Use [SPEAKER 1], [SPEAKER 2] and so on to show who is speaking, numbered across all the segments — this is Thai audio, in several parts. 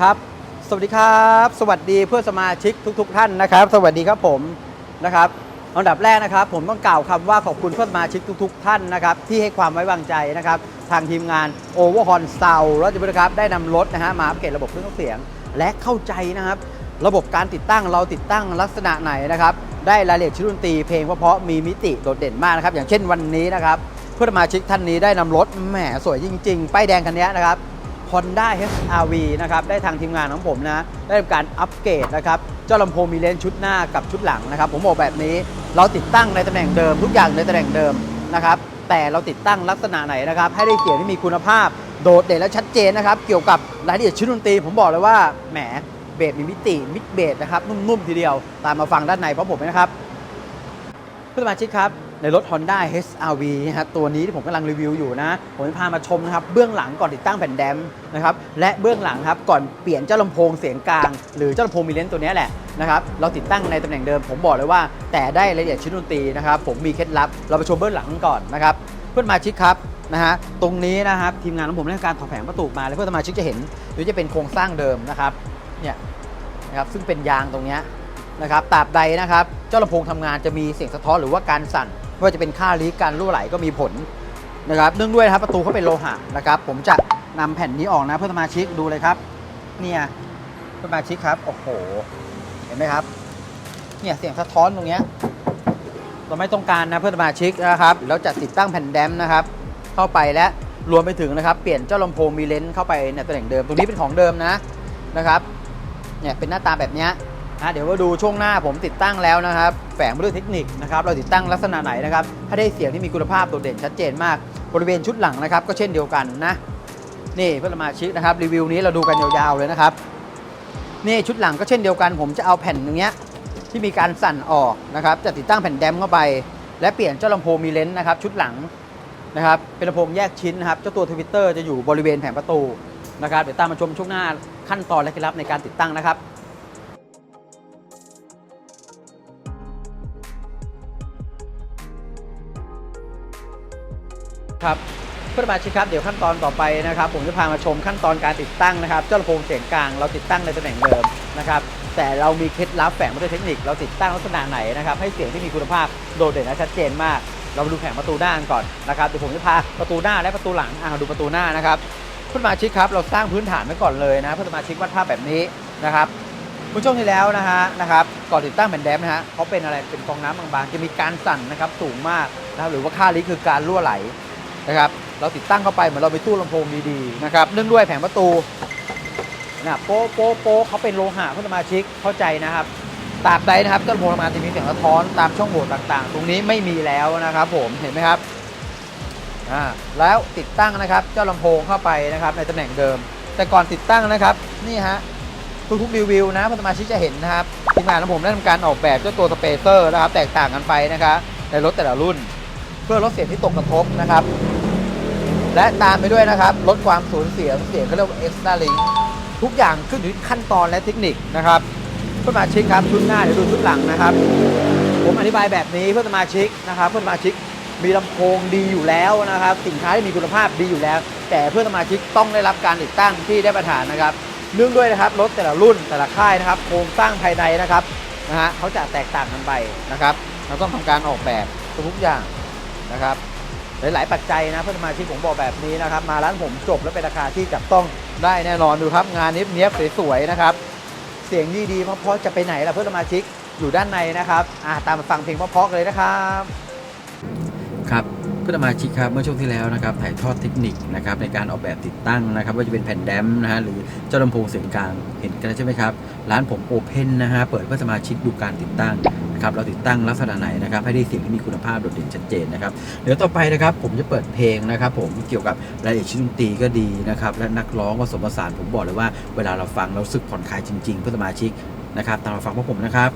[SPEAKER 1] ครับ สวัสดีครับ สวัสดีเพื่อนสมาชิกทุกๆท่านนะครับ สวัสดีครับผมนะครับอันดับแรกนะครับ ผมต้องกล่าวคำว่าขอบคุณเพื่อนสมาชิกทุกๆท่านนะครับ ที่ให้ความไว้วางใจนะครับ ทางทีมงาน o v e r h o r n s o u n d รัชบุรีครับได้นำรถนะฮะมาอัปเกรดระบบเครื่องเสียง และเข้าใจนะครับ ระบบการติดตั้งเราติดตั้งลักษณะไหนนะครับ ได้รายละเอียดชิ้นดนตรีเพลงเพราะๆมีมิติโดดเด่นมากนะครับ อย่างเช่นวันนี้นะครับ เพื่อนสมาชิกท่านนี้ได้นำรถแหมสวยจริง ๆ ป้ายแดงคันนี้นะครับ Honda HRV นะครับได้ทางทีมงานของผมนะได้ทำการอัปเกรดนะครับเจ้าลำโพงมีเลนส์ชุดหน้ากับชุดหลังนะครับผมบอกแบบนี้เราติดตั้งในตำแหน่งเดิม ทุกอย่างในตำแหน่งเดิมนะครับแต่เราติดตั้งลักษณะไหนนะครับให้ได้เสียงที่มีคุณภาพโดดเด่นและชัดเจนนะครับเกี่ยวกับรายละเอียดชิ้นดนตรีผมบอกเลยว่าแหมเบสมีมิติมิดเบสนะครับนุ่มๆทีเดียว ตามมาฟังด้านในพร้อมผมนะครับเพื่อนสมาชิกครับ ในรถ Honda HRV นะครับตัวนี้ที่ผมกำลังรีวิวอยู่นะ ผมจะพามาชมนะครับ เบื้องหลังก่อนติดตั้งแผ่นแดมนะครับ และเบื้องหลังครับก่อนเปลี่ยนเจ้าลำโพงเสียงกลาง หรือเจ้าลำโพงมีเลนส์ตัวนี้แหละนะครับ เราติดตั้งในตำแหน่งเดิม ผมบอกเลยว่า แต่ได้รายละเอียดชิ้นดนตรีนะครับ ผมมีเคล็ดลับ เราไปชมเบื้องหลังก่อนนะครับ เพื่อนสมาชิกครับนะฮะตรงนี้นะครับทีมงานของผมได้ทำการถอดแผงประตูมาแล้วเพื่อนสมาชิกจะเห็นหรือจะเป็นโครงสร้างเดิมนะครับเนี่ยนะครับซึ่งเป็นยางตรงนี้นะครับตราบใดนะครับ เจ้าลำโพงทำงานจะมีเสียงสะท้อนหรือว่าการสั่น ไม่ว่าจะเป็นค่าลีกการรั่วไหลก็มีผลนะครับเนื่องด้วยนะครับประตูเขาเป็นโลหะนะครับ ผมจะนำแผ่นนี้ออกนะเพื่อนสมาชิกดูเลยครับ เนี่ยเพื่อนสมาชิกครับโอ้โหเห็นไหมครับ เนี่ยเสียงสะท้อนตรงเนี้ยเราไม่ต้องการนะเพื่อนสมาชิกนะครับแล้วจะติดตั้งแผ่นแดมนะครับ เข้าไปและรวมไปถึงนะครับ เปลี่ยนเจ้าลำโพงมีเลนส์เข้าไปในตำแหน่งเดิมตรงนี้เป็นของเดิมนะนะครับเนี่ยเป็นหน้าตาแบบเนี้ย นะเดี๋ยวมาดูช่วงหน้าผมติดตั้งแล้วนะครับแฝงมาด้วยเทคนิคนะครับเราติดตั้งลักษณะไหนนะครับให้ได้เสียงที่มีคุณภาพโดดเด่นชัดเจนมากบริเวณชุดหลังนะครับ ก็เช่นเดียวกันนะนี่เพื่อนสมาชิกนะครับรีวิวนี้เราดูกันยาวๆเลยนะครับนี่ชุดหลังก็เช่นเดียวกัน ผมจะเอาแผ่นตรงเนี้ยที่มีการสั่นออกนะครับ จะติดตั้งแผ่นแดมเข้าไป และเปลี่ยนเจ้าลำโพงมีเลนส์นะครับ ชุดหลังนะครับเป็นลำโพงแยกชิ้นนะครับเจ้าตัวทวิตเตอร์จะอยู่บริเวณแผงประตูนะครับเดี๋ยวตามมาชมช่วงหน้าขั้นตอนและเคล็ดลับในการติดตั้งนะครับ ครับเพื่อนมาชิกครับเดี๋ยวขั้นตอนต่อไปนะครับ ผมจะพามาชมขั้นตอนการติดตั้งนะครับ เจ้าลำโพงเสียงกลางเราติดตั้งในตำแหน่งเดิมนะครับ แต่เรามีเคล็ดลับแฝงมาด้วยเทคนิคเราติดตั้งลักษณะไหนนะครับ ให้เสียงที่มีคุณภาพโดดเด่นและชัดเจนมาก เรามาดูแผงประตูหน้ากันก่อนนะครับเดี๋ยวผมจะพาประตูหน้าและประตูหลังอ่าดูประตูหน้านะครับเพื่อนมาชิกครับเราสร้างพื้นฐานไว้ก่อนเลยนะเพื่อนมาชิกวาดภาพแบบนี้นะครับเมื่อช่วงที่แล้วนะฮะนะครับก่อนติดตั้งแผ่นแดมนะฮะเขาเป็นอะไรเป็นฟองน้ำบางๆ จะมีการสั่นนะครับสูงมากนะครับหรือว่าค่าลิคือการรั่วไหล นะครับเราติดตั้งเข้าไปเหมือนเราไปตู้ลำโพงดีๆนะครับเนื่องด้วยแผงประตูนะโป๊ะโป๊ะโป๊ะเขาเป็นโลหะเพื่อนสมาชิกเข้าใจนะครับตาบใดนะครับเจ้าลำโพงทำงาจะมีเสียงสะท้อนตามช่องโหว่ต่างๆ ตรงนี้ไม่มีแล้วนะครับ ผมเห็นไหมครับอ่าแล้วติดตั้งนะครับเจ้าลำโพงเข้าไปนะครับ ในตำแหน่งเดิม แต่ก่อนติดตั้งนะครับนี่ฮะทุกๆรีวิวนะเพื่อนสมาชิกจะเห็นนะครับทีมงานของผมได้ทำการออกแบบเจ้าตัวสเปเซอร์นะครับ แตกต่างกันไปนะครับในรถแต่ละรุ่น เพื่อลดเสียงที่ตกกระทบนะครับ และตามไปด้วยนะครับ ลดความสูญเสียเสียงเขาเรียกว่า extra link ทุกอย่างขึ้นอยู่ที่ขั้นตอนและเทคนิคนะครับเพื่อนสมาชิกครับชุดหน้าเดี๋ยวดูชุดหลังนะครับ ผมอธิบายแบบนี้เพื่อนสมาชิกนะครับเพื่อนสมาชิกมีลำโพงดีอยู่แล้วนะครับ สินค้าที่มีคุณภาพดีอยู่แล้ว แต่เพื่อนสมาชิกต้องได้รับการติดตั้งที่ได้ประทานนะครับเนื่องด้วยนะครับรถแต่ละรุ่นแต่ละค่ายนะครับ โครงสร้างภายในนะครับนะฮะเขาจะแตกต่างกันไปนะครับ เราต้องทำการออกแบบทุกอย่างนะครับ หลาย ๆ ปัจจัยนะเพื่อนสมาชิกผมบอกแบบนี้นะครับ มาร้านผมจบแล้วเป็นราคาที่จับต้องได้แน่นอนดูครับ งานนี้เนี้ยสวยๆนะครับ เสียงดีๆเพราะๆจะไปไหนล่ะเพื่อนสมาชิกอยู่ด้านในนะครับอ่าตามมาฟังเพลงเพราะๆเลยนะครับ ครับ พื่อนสมาชิกครับเมื่อช่วงที่แล้วนะครับถ่ายทอดเทคนิคนะครับในการออกแบบติดตั้งนะครับว่าจะเป็นแผ่นแดมนะฮะหรือเจ้าลำโพงเสียงกลางเห็นกันแล้วใช่ไหมครับร้านผมโอเพนนะฮะเปิดเพื่อสมาชิกดูการติดตั้งนะครับเราติดตั้งลักษณะไหนนะครับให้ได้เสียงที่มีคุณภาพโดดเด่นชัดเจนนะครับเดี๋ยวต่อไปนะครับผมจะเปิดเพลงนะครับ ผมเกี่ยวกับรายละเอียดชิ้นดนตรีก็ดีนะครับและนักร้องผสมผสานผมบอกเลยว่าเวลาเราฟังเราสึกผ่อนคลายจริง ๆ เพื่อนสมาชิกนะครับตามมาฟังพวกผมนะครับ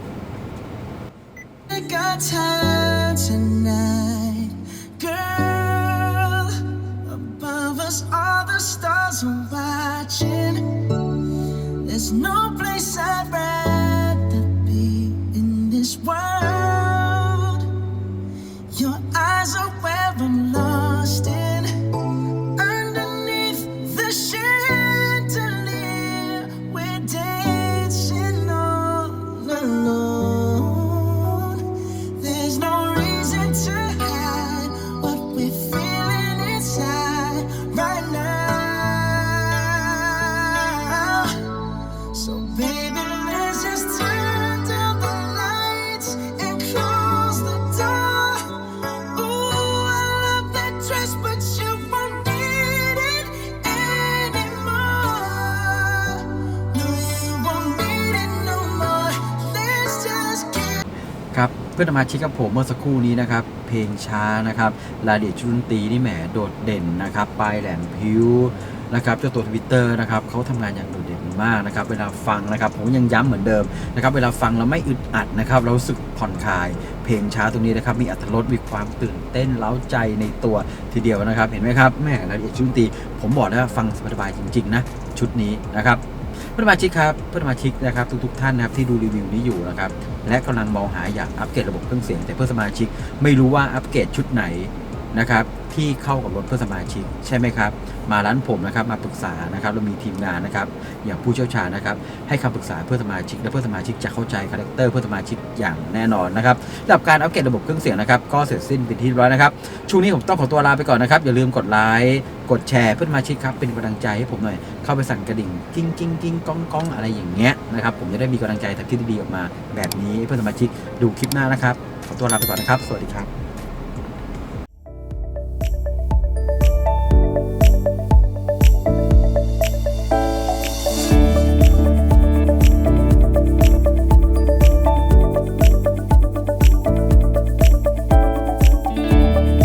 [SPEAKER 2] No place I'd rather be in this world. Your eyes are
[SPEAKER 3] เพื่อนสมาชิกกับผมเมื่อสักครู่นี้นะครับ เพลงช้านะครับรายละเอียดชุนตีนี่แหมโดดเด่นนะครับปลายแหลมพิ้วนะครับเจ้าตัวทวิตเตอร์นะครับเขาทำงานอย่างโดดเด่นมากนะครับ เวลาฟังนะครับ ผมยังย้ำเหมือนเดิมนะครับ เวลาฟังเราไม่อึดอัดนะครับ เราสึกผ่อนคลาย เพลงช้าตรงนี้นะครับ มีอัตรสมีความตื่นเต้นเล้าใจในตัวทีเดียวนะครับ เห็นไหมครับแม่รายละเอียดชุดดนตี ผมบอกแล้วฟังสบายๆจริง ๆ นะ ชุดนี้นะครับ เพื่อนสมาชิกครับเพื่อนสมาชิกนะครับทุกๆท่านนะครับที่ดูรีวิวนี้อยู่นะครับและกำลังมองหาอยากอัปเกรดระบบเครื่องเสียง แต่เพื่อนสมาชิกไม่รู้ว่าอัปเกรดชุดไหน นะครับที่เข้ากับรถเพื่อสมาชิกใช่ไหมครับ มาร้านผมนะครับมาปรึกษานะครับเรามีทีมงานนะครับ อย่างผู้เชี่ยวชาญนะครับ ให้คำปรึกษาเพื่อสมาชิก และเพื่อสมาชิกจะเข้าใจคาแรคเตอร์เพื่อสมาชิกอย่างแน่นอนนะครับสำหรับการอัปเกรดระบบเครื่องเสียงนะครับ ก็เสร็จสิ้นเป็นที่เรียบร้อยนะครับช่วงนี้ผมต้องขอตัวลาไปก่อนนะครับ อย่าลืมกดไลค์กดแชร์เพื่อสมาชิกครับเป็นกำลังใจให้ผมหน่อยเข้าไปสั่นกระดิ่งกิ้งกิ้งกิ้งก้องก้องอะไรอย่างเงี้ยนะครับผมจะได้มีกำลังใจทำคลิปดีๆออกมา แบบนี้เพื่อสมาชิกดูคลิปหน้านะครับขอตัวลาไปก่อนนะครับ สวัสดีครับ